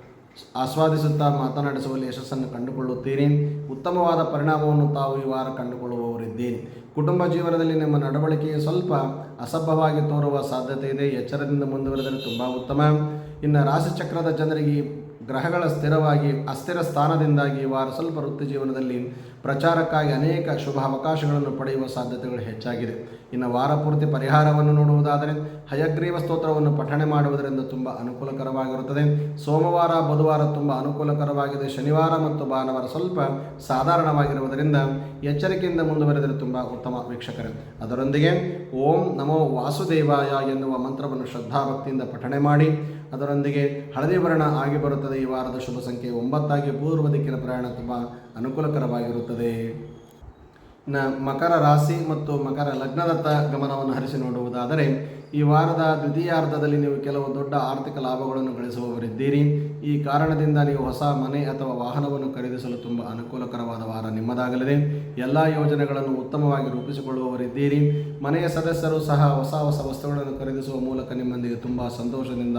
ಆಸ್ವಾದಿಸುತ್ತಾ ಮಾತನಾಡಿಸುವಲ್ಲಿ ಯಶಸ್ಸನ್ನು ಕಂಡುಕೊಳ್ಳುತ್ತೀರಿ. ಉತ್ತಮವಾದ ಪರಿಣಾಮವನ್ನು ತಾವು ಈ ವಾರ ಕಂಡುಕೊಳ್ಳುವವರಿದ್ದೀರಿ. ಕುಟುಂಬ ಜೀವನದಲ್ಲಿ ನಿಮ್ಮ ನಡವಳಿಕೆಯು ಸ್ವಲ್ಪ ಅಸಭ್ಯವಾಗಿ ತೋರುವ ಸಾಧ್ಯತೆ ಇದೆ. ಎಚ್ಚರದಿಂದ ಮುಂದುವರೆದರೆ ತುಂಬ ಉತ್ತಮ. ಇನ್ನು ರಾಶಿಚಕ್ರದ ಜನರಿಗೆ ಗ್ರಹಗಳ ಸ್ಥಿರವಾಗಿ, ಅಸ್ಥಿರ ಸ್ಥಾನದಿಂದಾಗಿ ಈ ವಾರ ಸ್ವಲ್ಪ ವೃತ್ತಿ ಜೀವನದಲ್ಲಿ ಪ್ರಚಾರಕ್ಕಾಗಿ ಅನೇಕ ಶುಭ ಅವಕಾಶಗಳನ್ನು ಪಡೆಯುವ ಸಾಧ್ಯತೆಗಳು ಹೆಚ್ಚಾಗಿದೆ. ಇನ್ನು ವಾರ ಪೂರ್ತಿ ಪರಿಹಾರವನ್ನು ನೋಡುವುದಾದರೆ ಹಯಗ್ರೀವ ಸ್ತೋತ್ರವನ್ನು ಪಠಣೆ ಮಾಡುವುದರಿಂದ ತುಂಬ ಅನುಕೂಲಕರವಾಗಿರುತ್ತದೆ. ಸೋಮವಾರ, ಬುಧವಾರ ತುಂಬ ಅನುಕೂಲಕರವಾಗಿದೆ. ಶನಿವಾರ ಮತ್ತು ಭಾನುವಾರ ಸ್ವಲ್ಪ ಸಾಧಾರಣವಾಗಿರುವುದರಿಂದ ಎಚ್ಚರಿಕೆಯಿಂದ ಮುಂದುವರೆದರೆ ತುಂಬ ಉತ್ತಮ ವೀಕ್ಷಕರೇ. ಅದರೊಂದಿಗೆ ಓಂ ನಮೋ ವಾಸುದೇವಾಯ ಎನ್ನುವ ಮಂತ್ರವನ್ನು ಶ್ರದ್ಧಾಭಕ್ತಿಯಿಂದ ಪಠಣೆ ಮಾಡಿ ಅದರೊಂದಿಗೆ ಹಳದಿ ವರ್ಣ ಆಗಿ ಬರುತ್ತದೆ. ಈ ವಾರದ ಶುಭ ಸಂಖ್ಯೆ ಒಂಬತ್ತಾಗಿ ಪೂರ್ವ ದಿಕ್ಕಿನ ಪ್ರಯಾಣ ತುಂಬ ಅನುಕೂಲಕರವಾಗಿರುತ್ತದೆ. ನ ಮಕರ ರಾಶಿ ಮತ್ತು ಮಕರ ಲಗ್ನದತ್ತ ಗಮನವನ್ನು ಹರಿಸಿ ನೋಡುವುದಾದರೆ, ಈ ವಾರದ ದ್ವಿತೀಯಾರ್ಧದಲ್ಲಿ ನೀವು ಕೆಲವು ದೊಡ್ಡ ಆರ್ಥಿಕ ಲಾಭಗಳನ್ನು ಗಳಿಸುವವರಿದ್ದೀರಿ. ಈ ಕಾರಣದಿಂದ ನೀವು ಹೊಸ ಮನೆ ಅಥವಾ ವಾಹನವನ್ನು ಖರೀದಿಸಲು ತುಂಬ ಅನುಕೂಲಕರವಾದ ವಾರ ನಿಮ್ಮದಾಗಲಿದೆ. ಎಲ್ಲ ಯೋಜನೆಗಳನ್ನು ಉತ್ತಮವಾಗಿ ರೂಪಿಸಿಕೊಳ್ಳುವವರಿದ್ದೀರಿ. ಮನೆಯ ಸದಸ್ಯರು ಸಹ ಹೊಸ ಹೊಸ ವಸ್ತುಗಳನ್ನು ಖರೀದಿಸುವ ಮೂಲಕ ನಿಮ್ಮೊಂದಿಗೆ ತುಂಬ ಸಂತೋಷದಿಂದ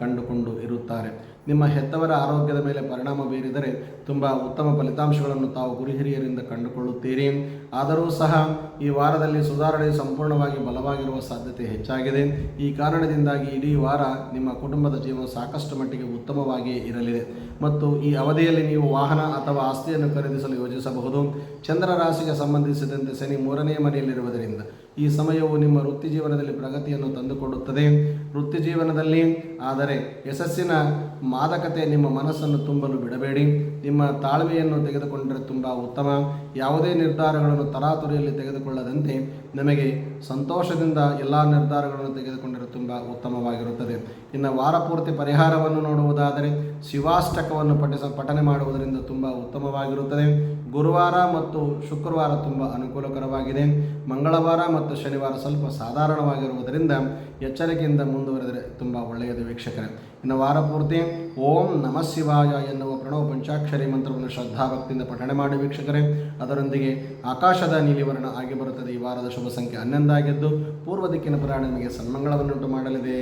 ಕಂಡುಕೊಂಡು ಇರುತ್ತಾರೆ. ನಿಮ್ಮ ಹೆತ್ತವರ ಆರೋಗ್ಯದ ಮೇಲೆ ಪರಿಣಾಮ ಬೀರಿದರೆ ತುಂಬ ಉತ್ತಮ ಫಲಿತಾಂಶಗಳನ್ನು ತಾವು ಗುರು ಹಿರಿಯರಿಂದ ಕಂಡುಕೊಳ್ಳುತ್ತೀರಿ. ಆದರೂ ಸಹ ಈ ವಾರದಲ್ಲಿ ಸುಧಾರಣೆ ಸಂಪೂರ್ಣವಾಗಿ ಬಲವಾಗಿರುವ ಸಾಧ್ಯತೆ ಹೆಚ್ಚಾಗಿದೆ. ಈ ಕಾರಣದಿಂದಾಗಿ ಇಡೀ ವಾರ ನಿಮ್ಮ ಕುಟುಂಬದ ಜೀವನ ಸಾಕಷ್ಟು ಮಟ್ಟಿಗೆ ಉತ್ತಮವಾಗಿಯೇ ಇರಲಿದೆ. ಮತ್ತು ಈ ಅವಧಿಯಲ್ಲಿ ನೀವು ವಾಹನ ಅಥವಾ ಆಸ್ತಿಯನ್ನು ಖರೀದಿಸಲು ಯೋಜಿಸಬಹುದು. ಚಂದ್ರ ರಾಶಿಗೆ ಸಂಬಂಧಿಸಿದಂತೆ ಶನಿ ಮೂರನೇ ಮನೆಯಲ್ಲಿರುವುದರಿಂದ ಈ ಸಮಯವು ನಿಮ್ಮ ವೃತ್ತಿ ಜೀವನದಲ್ಲಿ ಪ್ರಗತಿಯನ್ನು ತಂದುಕೊಡುತ್ತದೆ. ವೃತ್ತಿ ಜೀವನದಲ್ಲಿ ಆದರೆ ಯಶಸ್ಸಿನ ಮಾದಕತೆ ನಿಮ್ಮ ಮನಸ್ಸನ್ನು ತುಂಬಲು ಬಿಡಬೇಡಿ. ನಿಮ್ಮ ತಾಳ್ಮೆಯನ್ನು ತೆಗೆದುಕೊಂಡರೆ ತುಂಬ ಉತ್ತಮ. ಯಾವುದೇ ನಿರ್ಧಾರಗಳನ್ನು ತರಾತುರಿಯಲ್ಲಿ ತೆಗೆದುಕೊಳ್ಳದಂತೆ ನಮಗೆ ಸಂತೋಷದಿಂದ ಎಲ್ಲ ನಿರ್ಧಾರಗಳನ್ನು ತೆಗೆದುಕೊಂಡರೆ ತುಂಬ ಉತ್ತಮವಾಗಿರುತ್ತದೆ. ಇನ್ನು ವಾರ ಪೂರ್ತಿ ಪರಿಹಾರವನ್ನು ನೋಡುವುದಾದರೆ ಶಿವಾಷ್ಟಕವನ್ನು ಪಠಿಸ, ಪಠನೆ ಮಾಡುವುದರಿಂದ ತುಂಬ ಉತ್ತಮವಾಗಿರುತ್ತದೆ. ಗುರುವಾರ ಮತ್ತು ಶುಕ್ರವಾರ ತುಂಬ ಅನುಕೂಲಕರವಾಗಿದೆ. ಮಂಗಳವಾರ ಮತ್ತು ಶನಿವಾರ ಸ್ವಲ್ಪ ಸಾಧಾರಣವಾಗಿರುವುದರಿಂದ ಎಚ್ಚರಿಕೆಯಿಂದ ಮುಂದುವರೆದರೆ ತುಂಬ ಒಳ್ಳೆಯದು ವೀಕ್ಷಕರೇ. ಇನ್ನು ವಾರ ಪೂರ್ತಿ ಓಂ ನಮಃ ಶಿವಾಯ ಎನ್ನುವ ಪ್ರಣವ ಪಂಚಾಕ್ಷರಿ ಮಂತ್ರವನ್ನು ಶ್ರದ್ಧಾಭಕ್ತಿಯಿಂದ ಪಠಣೆ ಮಾಡಿ ವೀಕ್ಷಕರೇ. ಅದರೊಂದಿಗೆ ಆಕಾಶದ ನೀಲಿವರ್ಣ ಆಗಿ ಬರುತ್ತದೆ. ಈ ವಾರದ ಶುಭ ಸಂಖ್ಯೆ ಹನ್ನೊಂದಾಗಿದ್ದು, ಪೂರ್ವ ದಿಕ್ಕಿನ ಪ್ರಯಾಣ ನಿಮಗೆ ಸನ್ಮಂಗಳವನ್ನುಂಟು ಮಾಡಲಿದೆ.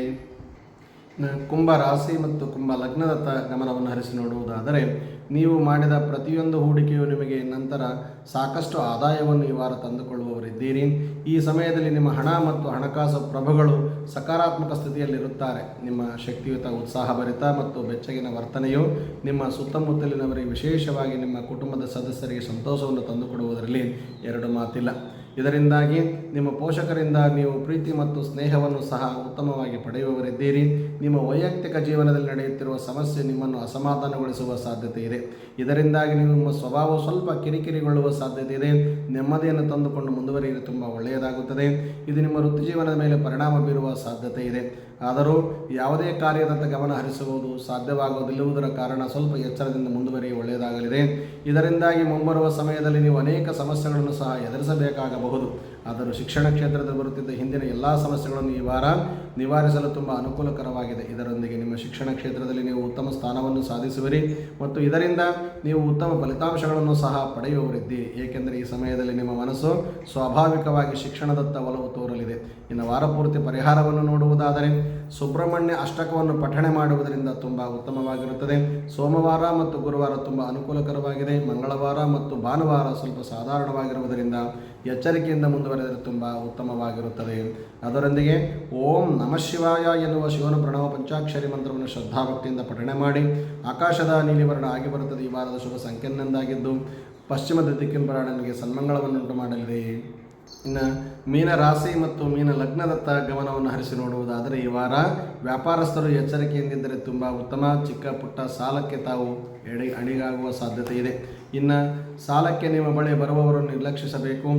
ಕುಂಭ ರಾಶಿ ಮತ್ತು ಕುಂಭ ಲಗ್ನದತ್ತ ಗಮನವನ್ನು ಹರಿಸಿ ನೋಡುವುದಾದರೆ, ನೀವು ಮಾಡಿದ ಪ್ರತಿಯೊಂದು ಹೂಡಿಕೆಯು ನಿಮಗೆ ನಂತರ ಸಾಕಷ್ಟು ಆದಾಯವನ್ನು ಈ ವಾರ ತಂದುಕೊಳ್ಳುವವರಿದ್ದೀರಿ. ಈ ಸಮಯದಲ್ಲಿ ನಿಮ್ಮ ಹಣ ಮತ್ತು ಹಣಕಾಸು ಪ್ರಭುಗಳು ಸಕಾರಾತ್ಮಕ ಸ್ಥಿತಿಯಲ್ಲಿರುತ್ತಾರೆ. ನಿಮ್ಮ ಶಕ್ತಿಯುತ ಉತ್ಸಾಹಭರಿತ ಮತ್ತು ಬೆಚ್ಚಗಿನ ವರ್ತನೆಯು ನಿಮ್ಮ ಸುತ್ತಮುತ್ತಲಿನವರಿಗೆ ವಿಶೇಷವಾಗಿ ನಿಮ್ಮ ಕುಟುಂಬದ ಸದಸ್ಯರಿಗೆ ಸಂತೋಷವನ್ನು ತಂದುಕೊಡುವುದರಲ್ಲಿ ಎರಡು ಮಾತಿಲ್ಲ. ಇದರಿಂದಾಗಿ ನಿಮ್ಮ ಪೋಷಕರಿಂದ ನೀವು ಪ್ರೀತಿ ಮತ್ತು ಸ್ನೇಹವನ್ನು ಸಹ ಉತ್ತಮವಾಗಿ ಪಡೆಯುವವರಿದ್ದೀರಿ. ನಿಮ್ಮ ವೈಯಕ್ತಿಕ ಜೀವನದಲ್ಲಿ ನಡೆಯುತ್ತಿರುವ ಸಮಸ್ಯೆ ನಿಮ್ಮನ್ನು ಅಸಮಾಧಾನಗೊಳಿಸುವ ಸಾಧ್ಯತೆ ಇದೆ. ಇದರಿಂದಾಗಿ ನಿಮ್ಮ ಸ್ವಭಾವ ಸ್ವಲ್ಪ ಕಿರಿಕಿರಿಗೊಳ್ಳುವ ಸಾಧ್ಯತೆ ಇದೆ. ನೆಮ್ಮದಿಯನ್ನು ತಂದುಕೊಂಡು ಮುಂದುವರಿಯಲು ತುಂಬ ಒಳ್ಳೆಯದಾಗುತ್ತದೆ. ಇದು ನಿಮ್ಮ ವೃತ್ತಿ ಜೀವನದ ಮೇಲೆ ಪರಿಣಾಮ ಬೀರುವ ಸಾಧ್ಯತೆ ಇದೆ. ಆದರೂ ಯಾವುದೇ ಕಾರ್ಯದತ್ತ ಗಮನ ಹರಿಸುವುದು ಸಾಧ್ಯವಾಗುವುದಿಲ್ಲುವುದರ ಕಾರಣ ಸ್ವಲ್ಪ ಎಚ್ಚರದಿಂದ ಮುಂದುವರಿಯ ಒಳ್ಳೆಯದಾಗಲಿದೆ. ಇದರಿಂದಾಗಿ ಮುಂಬರುವ ಸಮಯದಲ್ಲಿ ನೀವು ಅನೇಕ ಸಮಸ್ಯೆಗಳನ್ನು ಸಹ ಎದುರಿಸಬೇಕಾಗಬಹುದು. ಆದರೂ ಶಿಕ್ಷಣ ಕ್ಷೇತ್ರದಲ್ಲಿ ಬರುತ್ತಿದ್ದ ಹಿಂದಿನ ಎಲ್ಲ ಸಮಸ್ಯೆಗಳನ್ನು ಈ ವಾರ ನಿವಾರಿಸಲು ತುಂಬ ಅನುಕೂಲಕರವಾಗಿದೆ. ಇದರೊಂದಿಗೆ ನಿಮ್ಮ ಶಿಕ್ಷಣ ಕ್ಷೇತ್ರದಲ್ಲಿ ನೀವು ಉತ್ತಮ ಸ್ಥಾನವನ್ನು ಸಾಧಿಸುವಿರಿ ಮತ್ತು ಇದರಿಂದ ನೀವು ಉತ್ತಮ ಫಲಿತಾಂಶಗಳನ್ನು ಸಹ ಪಡೆಯುವವರಿದ್ದೀರಿ. ಏಕೆಂದರೆ ಈ ಸಮಯದಲ್ಲಿ ನಿಮ್ಮ ಮನಸ್ಸು ಸ್ವಾಭಾವಿಕವಾಗಿ ಶಿಕ್ಷಣದತ್ತ ಒಲವು ತೋರಲಿದೆ. ಇನ್ನು ವಾರ ಪೂರ್ತಿ ಪರಿಹಾರವನ್ನು ನೋಡುವುದಾದರೆ ಸುಬ್ರಹ್ಮಣ್ಯ ಅಷ್ಟಕವನ್ನು ಪಠಣೆ ಮಾಡುವುದರಿಂದ ತುಂಬ ಉತ್ತಮವಾಗಿರುತ್ತದೆ. ಸೋಮವಾರ ಮತ್ತು ಗುರುವಾರ ತುಂಬ ಅನುಕೂಲಕರವಾಗಿದೆ. ಮಂಗಳವಾರ ಮತ್ತು ಭಾನುವಾರ ಸ್ವಲ್ಪ ಸಾಧಾರಣವಾಗಿರುವುದರಿಂದ ಎಚ್ಚರಿಕೆಯಿಂದ ಮುಂದುವರೆದರೆ ತುಂಬ ಉತ್ತಮವಾಗಿರುತ್ತದೆ. ಅದರೊಂದಿಗೆ ಓಂ ನಮಃ ಶಿವಾಯ ಎನ್ನುವ ಶಿವನ ಪ್ರಣವ ಪಂಚಾಕ್ಷರಿ ಮಂತ್ರವನ್ನು ಶ್ರದ್ಧಾಭಕ್ತಿಯಿಂದ ಪಠಣೆ ಮಾಡಿ ಆಕಾಶದ ನೀಲಿವರ್ಣ ಆಗಿ ಬರುತ್ತದೆ. ಈ ವಾರದ ಶುಭ ಸಂಖ್ಯೆಯಿಂದಾಗಿದ್ದು ಪಶ್ಚಿಮದ ನಿಮಗೆ ಸನ್ಮಂಗಳವನ್ನುಂಟು ಮಾಡಲಿದೆ. ಇನ್ನು ಮೀನ ರಾಶಿ ಮತ್ತು ಮೀನ ಲಗ್ನದತ್ತ ಗಮನವನ್ನು ಹರಿಸಿ ನೋಡುವುದಾದರೆ ಈ ವಾರ ವ್ಯಾಪಾರಸ್ಥರು ಎಚ್ಚರಿಕೆಯಿಂದಿದ್ದರೆ ತುಂಬ ಉತ್ತಮ, ಚಿಕ್ಕ ಪುಟ್ಟ ಸಾಲಕ್ಕೆ ತಾವು ಎಡೆ ಅಡಿಗಾಗುವ ಸಾಧ್ಯತೆ ಇದೆ ಇನ್ನು ಸಾಲಕ್ಕೆ ನಿಮ್ಮ ಬಳಿ ಬರುವವರು ನಿರ್ಲಕ್ಷಿಸಬೇಕು.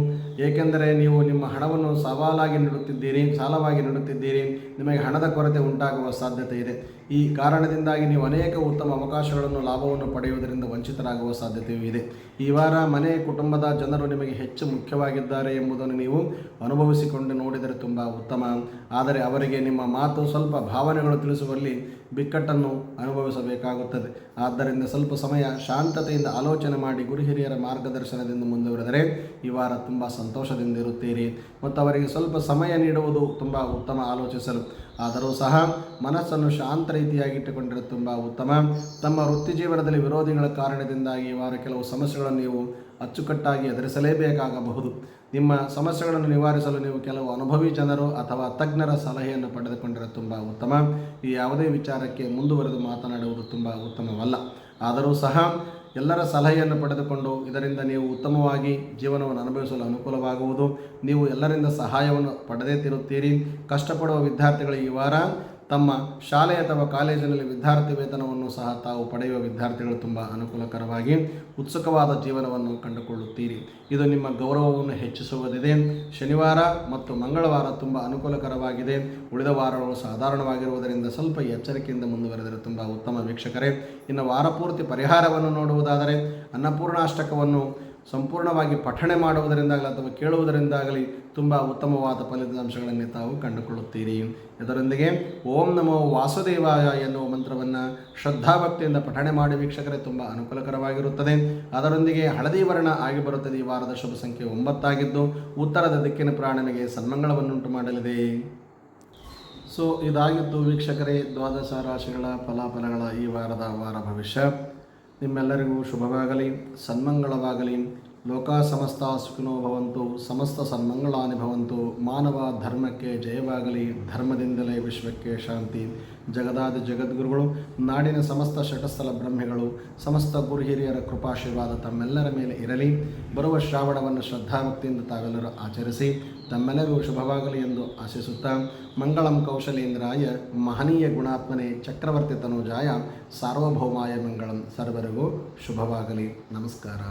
ಏಕೆಂದರೆ ನೀವು ನಿಮ್ಮ ಹಣವನ್ನು ಸವಾಲಾಗಿ ನೀಡುತ್ತಿದ್ದೀರಿ, ಸಾಲವಾಗಿ ನೀಡುತ್ತಿದ್ದೀರಿ. ನಿಮಗೆ ಹಣದ ಕೊರತೆ ಉಂಟಾಗುವ ಸಾಧ್ಯತೆ ಇದೆ ಈ ಕಾರಣದಿಂದಾಗಿ ನೀವು ಅನೇಕ ಉತ್ತಮ ಅವಕಾಶಗಳನ್ನು, ಲಾಭವನ್ನು ಪಡೆಯುವುದರಿಂದ ವಂಚಿತರಾಗುವ ಸಾಧ್ಯತೆಯೂ ಇದೆ. ಈ ವಾರ ಮನೆ, ಕುಟುಂಬದ ಜನರು ನಿಮಗೆ ಹೆಚ್ಚು ಮುಖ್ಯವಾಗಿದ್ದಾರೆ ಎಂಬುದನ್ನು ನೀವು ಅನುಭವಿಸಿಕೊಂಡು ನೋಡಿದರೆ ತುಂಬ ಉತ್ತಮ. ಆದರೆ ಅವರಿಗೆ ನಿಮ್ಮ ಮಾತು ಸ್ವಲ್ಪ ಭಾವನೆಗಳು ತಿಳಿಸುವಲ್ಲಿ ಬಿಕ್ಕಟ್ಟನ್ನು ಅನುಭವಿಸಬೇಕಾಗುತ್ತದೆ. ಆದ್ದರಿಂದ ಸ್ವಲ್ಪ ಸಮಯ ಶಾಂತತೆಯಿಂದ ಆಲೋಚನೆ ಮಾಡಿ ಗುರು ಹಿರಿಯರ ಮಾರ್ಗದರ್ಶನದಿಂದ ಮುಂದುವರೆದರೆ ಈ ವಾರ ತುಂಬ ಸಂತೋಷದಿಂದ ಇರುತ್ತೀರಿ. ಮತ್ತು ಅವರಿಗೆ ಸ್ವಲ್ಪ ಸಮಯ ನೀಡುವುದು ತುಂಬ ಉತ್ತಮ ಆಲೋಚಿಸಲು. ಆದರೂ ಸಹ ಮನಸ್ಸನ್ನು ಶಾಂತ ರೀತಿಯಾಗಿಟ್ಟುಕೊಂಡರೆ ತುಂಬ ಉತ್ತಮ. ತಮ್ಮ ವೃತ್ತಿ ಜೀವನದಲ್ಲಿ ವಿರೋಧಿಗಳ ಕಾರಣದಿಂದಾಗಿ ಈ ವಾರ ಕೆಲವು ಸಮಸ್ಯೆಗಳನ್ನು ನೀವು ಅಚ್ಚುಕಟ್ಟಾಗಿ ಎದುರಿಸಲೇಬೇಕಾಗಬಹುದು. ನಿಮ್ಮ ಸಮಸ್ಯೆಗಳನ್ನು ನಿವಾರಿಸಲು ನೀವು ಕೆಲವು ಅನುಭವಿ ಜನರು ಅಥವಾ ತಜ್ಞರ ಸಲಹೆಯನ್ನು ಪಡೆದುಕೊಂಡರೆ ತುಂಬ ಉತ್ತಮ. ಈ ಯಾವುದೇ ವಿಚಾರಕ್ಕೆ ಮುಂದುವರೆದು ಮಾತನಾಡುವುದು ತುಂಬ ಉತ್ತಮವಲ್ಲ. ಆದರೂ ಸಹ ಎಲ್ಲರ ಸಲಹೆಯನ್ನು ಪಡೆದುಕೊಂಡು ಇದರಿಂದ ನೀವು ಉತ್ತಮವಾಗಿ ಜೀವನವನ್ನು ಅನುಭವಿಸಲು ಅನುಕೂಲವಾಗುವುದು. ನೀವು ಎಲ್ಲರಿಂದ ಸಹಾಯವನ್ನು ಪಡೆದೇ ತಿರುತ್ತೀರಿ. ಕಷ್ಟಪಡುವ ವಿದ್ಯಾರ್ಥಿಗಳು ಈ ವಾರ ತಮ್ಮ ಶಾಲೆ ಅಥವಾ ಕಾಲೇಜಿನಲ್ಲಿ ವಿದ್ಯಾರ್ಥಿ ವೇತನವನ್ನು ಸಹ ತಾವು ಪಡೆಯುವ ವಿದ್ಯಾರ್ಥಿಗಳು ತುಂಬ ಅನುಕೂಲಕರವಾಗಿ ಉತ್ಸುಕವಾದ ಜೀವನವನ್ನು ಕಂಡುಕೊಳ್ಳುತ್ತೀರಿ. ಇದು ನಿಮ್ಮ ಗೌರವವನ್ನು ಹೆಚ್ಚಿಸುವುದಿದೆ. ಶನಿವಾರ ಮತ್ತು ಮಂಗಳವಾರ ತುಂಬ ಅನುಕೂಲಕರವಾಗಿದೆ. ಉಳಿದ ವಾರಗಳು ಸಾಧಾರಣವಾಗಿರುವುದರಿಂದ ಸ್ವಲ್ಪ ಎಚ್ಚರಿಕೆಯಿಂದ ಮುಂದುವರೆದರೆ ತುಂಬ ಉತ್ತಮ ವೀಕ್ಷಕರೇ. ಇನ್ನು ವಾರಪೂರ್ತಿ ಪರಿಹಾರವನ್ನು ನೋಡುವುದಾದರೆ ಅನ್ನಪೂರ್ಣಾಷ್ಟಕವನ್ನು ಸಂಪೂರ್ಣವಾಗಿ ಪಠಣೆ ಮಾಡುವುದರಿಂದಾಗಲಿ ಅಥವಾ ಕೇಳುವುದರಿಂದಾಗಲಿ ತುಂಬ ಉತ್ತಮವಾದ ಫಲಿತಾಂಶಗಳನ್ನು ತಾವು ಕಂಡುಕೊಳ್ಳುತ್ತೀರಿ. ಇದರೊಂದಿಗೆ ಓಂ ನಮೋ ವಾಸುದೇವಾಯ ಎನ್ನುವ ಮಂತ್ರವನ್ನು ಶ್ರದ್ಧಾಭಕ್ತಿಯಿಂದ ಪಠಣೆ ಮಾಡಿ ವೀಕ್ಷಕರೇ, ತುಂಬ ಅನುಕೂಲಕರವಾಗಿರುತ್ತದೆ. ಅದರೊಂದಿಗೆ ಹಳದಿ ವರ್ಣ ಆಗಿ ಬರುತ್ತದೆ. ಈ ವಾರದ ಶುಭ ಸಂಖ್ಯೆ ಒಂಬತ್ತಾಗಿದ್ದು, ಉತ್ತರದ ದಿಕ್ಕಿನ ಪ್ರಾಣನಿಗೆ ಸನ್ಮಂಗಳವನ್ನುಂಟು ಮಾಡಲಿದೆ. ಸೊ ಇದಾಗಿತ್ತು ವೀಕ್ಷಕರೇ, ದ್ವಾದಶ ರಾಶಿಗಳ ಫಲಾಫಲಗಳ ಈ ವಾರದ ವಾರ ಭವಿಷ್ಯ. ನಿಮ್ಮೆಲ್ಲರಿಗೂ ಶುಭವಾಗಲಿ. ಸನ್ಮಂಗಳವಾಗಲಿ. ಲೋಕ ಸಮಸ್ತ ಸುಖಿನೋ ಭವಂತು. ಸಮಸ್ತ ಸನ್ಮಂಗಳಾನಿ ಭವಂತು. ಮಾನವ ಧರ್ಮಕ್ಕೆ ಜಯವಾಗಲಿ. ಧರ್ಮದಿಂದಲೇ ವಿಶ್ವಕ್ಕೆ ಶಾಂತಿ. ಜಗದಾದಿ ಜಗದ್ಗುರುಗಳು, ನಾಡಿನ ಸಮಸ್ತ ಶಟಸ್ಥಲ ಬ್ರಹ್ಮೆಗಳು, ಸಮಸ್ತ ಗುರು ಹಿರಿಯರ ಕೃಪಾಶೀರ್ವಾದ ತಮ್ಮೆಲ್ಲರ ಮೇಲೆ ಇರಲಿ. ಬರುವ ಶ್ರಾವಣವನ್ನು ಶ್ರದ್ಧಾಭಕ್ತಿಯಿಂದ ತಾವೆಲ್ಲರೂ ಆಚರಿಸಿ. ತಮ್ಮೆಲ್ಲರಿಗೂ ಶುಭವಾಗಲಿ ಎಂದು ಆಶಿಸುತ್ತಾ ಮಂಗಳಂ ಕೌಶಲೇಂದ್ರಾಯ ಮಹನೀಯ ಗುಣಾತ್ಮನೆ ಚಕ್ರವರ್ತಿ ತನುಜಾಯ ಸಾರ್ವಭೌಮಾಯ ಮಂಗಳಂ ಸರ್ವರಿಗೂ ಶುಭವಾಗಲಿ. ನಮಸ್ಕಾರ.